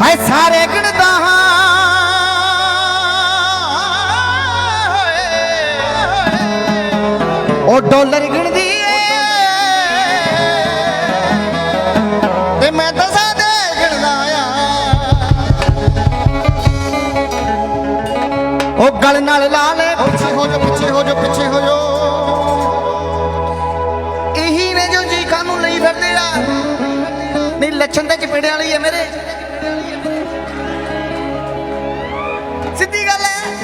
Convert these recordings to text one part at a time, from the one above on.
ਮੈਂ ਸਾਰੇ ਗਿਣਦਾ ਹਾਂ। ਉਹ ਡਾਲਰ ਗਿਣਦੀ ਏ। ਤੇ ਮੈਂ ਤਾਂ ਗਿਣਦਾ ਆ। ਉਹ ਗਲ ਨਾਲ ਲਾ ਪਿੱਛੇ ਹੋ ਜਾ ਪਿੱਛੇ ਹੋ ਜਾ ਪਿੱਛੇ ਹੋ ਜਾ। ਇਹੀ ਨੇ ਜੋ ਜੀ ਖਾਨੂੰ ਲਈ ਫਿਰਦੇ ਲੱਛਣ ਤੇ ਚਪੇੜਿਆਂ ਵਾਲੀ ਏ ਮੇਰੇ। ਸਿੱਧੀ ਗੱਲ ਹੈ।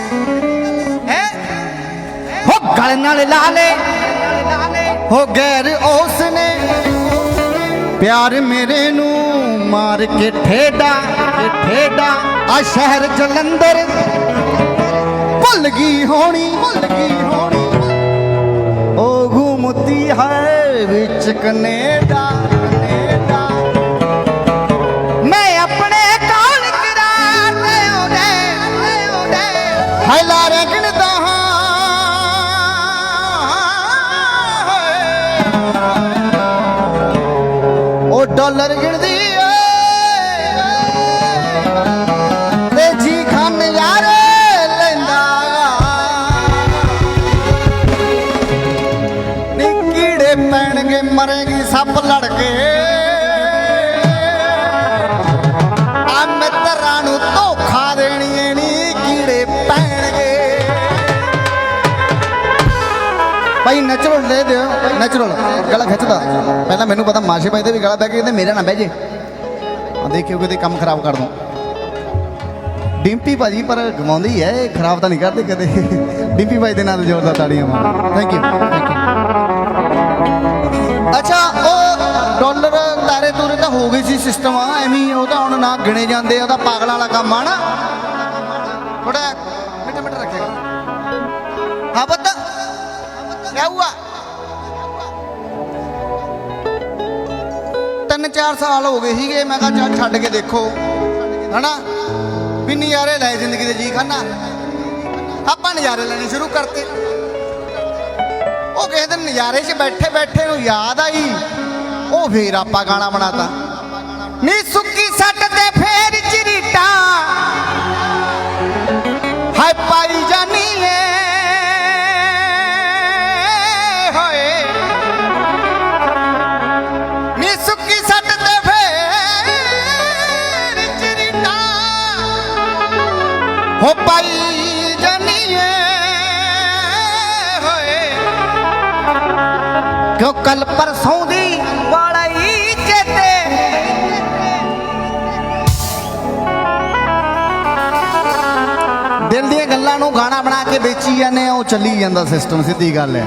ਹੈ। ਹੋ। ਗਲ ਨਾਲ ਲਾ ਹੋ ਗੈਰ ਉਸ ਨੇ ਪਿਆਰ ਮੇਰੇ ਨੂੰ ਮਾਰ ਕੇ ਠੇਡਾ ਠੇਡਾ। ਆ ਸ਼ਹਿਰ ਜਲੰਧਰ। ਭੁੱਲ ਗਈ ਹੋਣੀ, ਭੁੱਲ ਗਈ ਹੋਣੀ। ਉਹ ਘੁੰਮਦੀ ਹੈ ਵਿੱਚ ਕਨੇਡਾ। ਉਹਦੇ ਹੈਲਾ ਹਾਂ। ਉਹ ਡਾਲਰ ਗਿਣਦੀ ਏ। ਖਾਨ ਯਾਰੇ ਲੈਂਦਾ। ਨੀ ਕੀੜੇ ਪੈਣਗੇ, ਮਰੇਗੀ ਸੱਪ ਲੜ ਕੇ ਭਾਈ ਨੈਚੁਰਲ ਲੈ ਦਿਓ ਨੈਚੁਰਲ ਗਲਾ ਖਿੱਚਦਾ। ਪਹਿਲਾਂ ਮੈਨੂੰ ਪਤਾ, ਮਾਸ਼ੇ ਭਾਈ ਦੇ ਵੀ ਗਲਾ ਬਹਿ ਕੇ ਕਹਿੰਦੇ ਮੇਰੇ ਨਾ ਬਹਿ ਜੇ। ਆ ਦੇਖਿਓ ਕਿਤੇ ਕੰਮ ਖਰਾਬ ਕਰ ਦੂੰ। ਡਿੰਪੀ ਭਾਜੀ, ਪਰ ਗਵਾਉਂਦੀ ਹੈ ਇਹ ਖਰਾਬ ਤਾਂ ਨਹੀਂ ਕਰਦੇ ਕਦੇ। ਡਿੰਪੀ ਭਾਈ ਦੇ ਨਾਲ ਜ਼ੋਰਦਾਰ ਤਾੜੀਆਂ ਮਾਰੋ। ਥੈਂਕ ਯੂ ਅੱਛਾ, ਉਹ ਡਾਲਰ ਤਾਰੇ ਤੂਰੇ ਤਾਂ ਹੋ ਗਈ ਸੀ ਸਿਸਟਮ ਆ, ਐਵੇਂ ਉਹ ਤਾਂ ਹੁਣ ਨਾ ਗਿਣੇ ਜਾਂਦੇ ਉਹਦਾ ਪਾਗਲਾਂ ਵਾਲਾ ਕੰਮ ਆ ਨਾ। ਥੋੜਾ ਕੀ ਹੁਆ ਤਿੰਨ ਚਾਰ ਸਾਲ ਹੋ ਗਏ ਸੀਗੇ, ਮੈਂ ਕਿਹਾ ਚੱਲ ਛੱਡ ਕੇ ਦੇਖੋ। ਹਨਾ? ਵੀ ਨਜ਼ਾਰੇ ਲੈ ਜ਼ਿੰਦਗੀ ਦੇ ਜੀ ਖਾਨਾ। ਆਪਾਂ ਨਜ਼ਾਰੇ ਲੈਣੇ ਸ਼ੁਰੂ ਕਰਤੇ। ਉਹ ਕਿਸੇ ਦਿਨ ਨਜ਼ਾਰੇ 'ਚ ਬੈਠੇ ਬੈਠੇ ਨੂੰ ਯਾਦ ਆਈ। ਉਹ ਫੇਰ ਆਪਾਂ ਗਾਣਾ ਬਣਾਤਾ। ਨੀ ਸੁੱਕੀ ਸੱਟ ਤੇ ਫੇਰ ਹੋ ਪਾਈ ਜਾਨੀ ਹੋਏ। ਕਿਉਂ ਕੱਲ ਪਰਸੋਂ ਦੀ ਵਾਲਾ ਚੇਤੇ? ਦਿਲ ਦੀਆਂ ਗੱਲਾਂ ਨੂੰ ਗਾਣਾ ਬਣਾ ਕੇ ਵੇਚੀ ਜਾਂਦੇ ਆ ਉਹ ਚੱਲੀ ਜਾਂਦਾ ਸਿਸਟਮ ਸਿੱਧੀ ਗੱਲ ਹੈ।